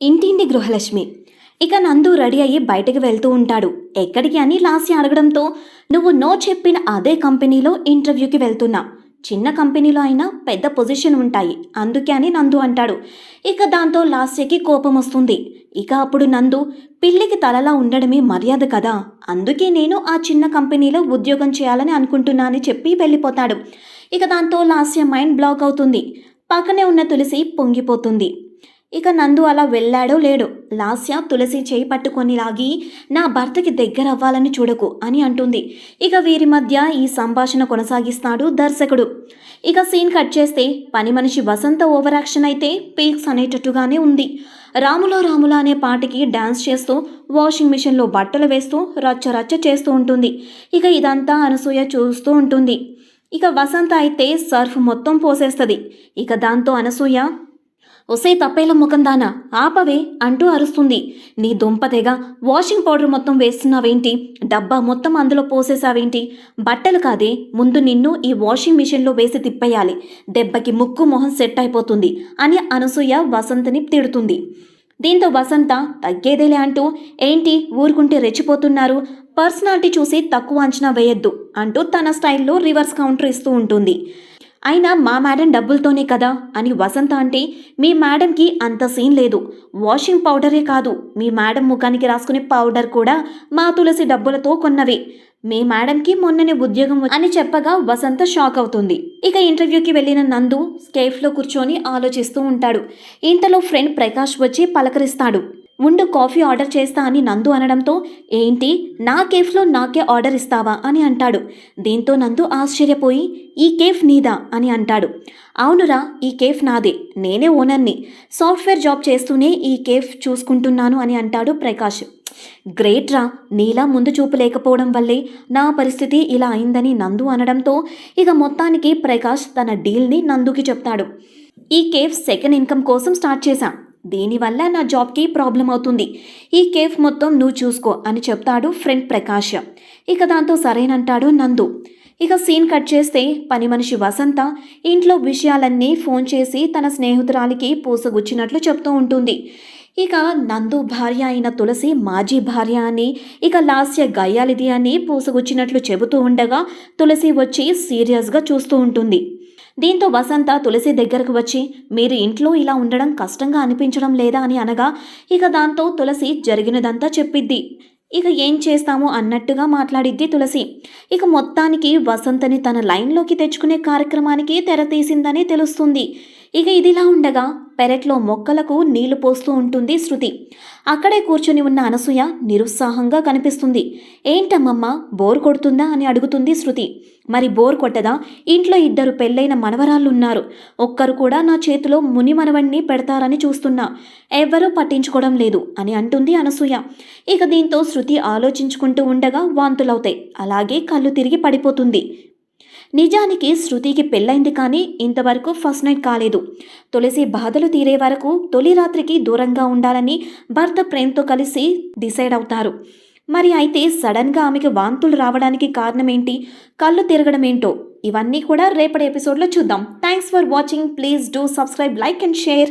ఇంటింటి గృహలక్ష్మి. ఇక నందు రెడీ అయ్యి బయటకు వెళ్తూ ఉంటాడు. ఎక్కడికి అని లాస్య అడగడంతో నువ్వు నో చెప్పిన అదే కంపెనీలో ఇంటర్వ్యూకి వెళ్తున్నా. చిన్న కంపెనీలో అయినా పెద్ద పొజిషన్ ఉంటాయి. అందుకే అని నందు అంటాడు. ఇక దాంతో లాస్యకి కోపం వస్తుంది. ఇక అప్పుడు నందు పిల్లికి తలలా ఉండడమే మర్యాద కదా. అందుకే నేను ఆ చిన్న కంపెనీలో ఉద్యోగం చేయాలని అనుకుంటున్నా అని చెప్పి వెళ్ళిపోతాడు. ఇక దాంతో లాస్య మైండ్ బ్లాక్ అవుతుంది. పక్కనే ఉన్న తులసి పొంగిపోతుంది. ఇక నందు అలా వెళ్ళాడో లేడో లాస్య తులసి చేయి పట్టుకొని లాగి నా భర్తకి దగ్గర అవ్వాలని చూడకు అని అంటుంది. ఇక వీరి మధ్య ఈ సంభాషణ కొనసాగిస్తాడు దర్శకుడు. ఇక సీన్ కట్ చేస్తే పని మనిషి వసంత ఓవరాక్షన్ అయితే పీక్స్ అనేటట్టుగానే ఉంది. రాములో రాముల అనే పాటకి డాన్స్ చేస్తూ వాషింగ్ మిషన్లో బట్టలు వేస్తూ రచ్చ రచ్చ చేస్తూ ఉంటుంది. ఇక ఇదంతా అనసూయ చూస్తూ ఉంటుంది. ఇక వసంత అయితే సర్ఫ్ మొత్తం పోసేస్తుంది. ఇక దాంతో అనసూయ ఒసే తప్పేల ముఖం దానా? ఆపవే అంటూ అరుస్తుంది. నీ దుంపతెగ వాషింగ్ పౌడర్ మొత్తం వేస్తున్నావేంటి? డబ్బా మొత్తం అందులో పోసేసావేంటి? బట్టలు కాదే ముందు నిన్ను ఈ వాషింగ్ మిషన్లో వేసి తిప్పేయాలి. దెబ్బకి ముక్కు మొహం సెట్ అయిపోతుంది అని అనసూయ వసంతని తిడుతుంది. దీంతో వసంత తగ్గేదేలే అంటూ ఏంటి ఊరుకుంటే రెచ్చిపోతున్నారు? పర్సనాలిటీ చూసి తక్కువ అంచనా వేయొద్దు అంటూ తన స్టైల్లో రివర్స్ కౌంటర్ ఇస్తూ ఉంటుంది. అయినా మా మేడం డబ్బులతోనే కదా అని వసంత అంటే మీ మేడంకి అంత సీన్ లేదు. వాషింగ్ పౌడరే కాదు. మీ మేడం ముఖానికి రాసుకునే పౌడర్ కూడా మా తులసి డబ్బులతో కొన్నవే. మీ మేడంకి మొన్ననే ఉద్యోగం అని చెప్పగా వసంత షాక్ అవుతుంది. ఇక ఇంటర్వ్యూకి వెళ్ళిన నందు స్కేఫ్లో కూర్చొని ఆలోచిస్తూ ఉంటాడు. ఇంతలో ఫ్రెండ్ ప్రకాష్ వచ్చి పలకరిస్తాడు. ఉండు కాఫీ ఆర్డర్ చేస్తా అని నందు అనడంతో ఏంటి? నా కేఫ్లో నాకే ఆర్డర్ ఇస్తావా? అని అంటాడు. దీంతో నందు ఆశ్చర్యపోయి ఈ కేఫ్ నీదా? అని అంటాడు. అవునురా ఈ కేఫ్ నాదే. నేనే ఓనర్ని. సాఫ్ట్వేర్ జాబ్ చేస్తూనే ఈ కేఫ్ చూసుకుంటున్నాను అని అంటాడు ప్రకాష్. గ్రేట్ రా నీలా ముందు చూపు లేకపోవడం వల్లే నా పరిస్థితి ఇలా అయిందని నందు అనడంతో ఇక మొత్తానికి ప్రకాష్ తన డీల్ని నందుకి చెప్తాడు. ఈ కేఫ్ సెకండ్ ఇన్కమ్ కోసం స్టార్ట్ చేశాం. దీనివల్ల నా జాబ్కి ప్రాబ్లం అవుతుంది. ఈ కేఫ్ మొత్తం నువ్వు చూసుకో అని చెప్తాడు ఫ్రెండ్ ప్రకాష్. ఇక దాంతో సరేనంటాడు నందు. ఇక సీన్ కట్ చేస్తే పని మనిషి వసంత ఇంట్లో విషయాలన్నీ ఫోన్ చేసి తన స్నేహితురాలికి పూసగుచ్చినట్లు చెప్తూ ఉంటుంది. ఇక నందు భార్య అయిన తులసి మాజీ భార్య అని ఇక లాస్య గయ్యాలిది అని పూసగుచ్చినట్లు చెబుతూ ఉండగా తులసి వచ్చి సీరియస్గా చూస్తూ ఉంటుంది. దీంతో వసంత తులసి దగ్గరకు వచ్చి మీరు ఇంట్లో ఇలా ఉండడం కష్టంగా అనిపించడం లేదా అని అనగా ఇక దాంతో తులసి జరిగినదంతా చెప్పిద్ది. ఇక ఏం చేస్తాము అన్నట్టుగా మాట్లాడిద్ది తులసి. ఇక మొత్తానికి వసంతని తన లైన్లోకి తెచ్చుకునే కార్యక్రమానికి తెర తీసిందని తెలుస్తుంది. ఇక ఇదిలా ఉండగా పెరట్లో మొక్కలకు నీళ్ళు పోస్తూ ఉంటుంది శృతి. అక్కడే కూర్చొని ఉన్న అనసూయ నిరుత్సాహంగా కనిపిస్తుంది. ఏంటమ్మమ్మ బోర్ కొడుతుందా? అని అడుగుతుంది శృతి. మరి బోర్ కొట్టదా? ఇంట్లో ఇద్దరు పెళ్ళైన మనవరాళ్ళున్నారు. ఒక్కరు కూడా నా చేతిలో ముని మనవణ్ణి పెడతారని చూస్తున్నా. ఎవ్వరూ పట్టించుకోవడం లేదు అని అంటుంది అనసూయ. ఇక దీంతో శృతి ఆలోచించుకుంటూ ఉండగా వాంతులవుతాయి. అలాగే కళ్ళు తిరిగి పడిపోతుంది. నిజానికి శృతికి పెళ్ళైంది కానీ ఇంతవరకు ఫస్ట్ నైట్ కాలేదు. తులసి బాధలు తీరే వరకు తొలి రాత్రికి దూరంగా ఉండాలని భర్త ప్రేమ్తో కలిసి డిసైడ్ అవుతారు. మరి అయితే సడన్గా ఆమెకి వాంతులు రావడానికి కారణం ఏంటి కళ్ళు తిరగడం ఏంటో? ఇవన్నీ కూడా రేపటి ఎపిసోడ్లో చూద్దాం. Thanks for watching please do subscribe like and share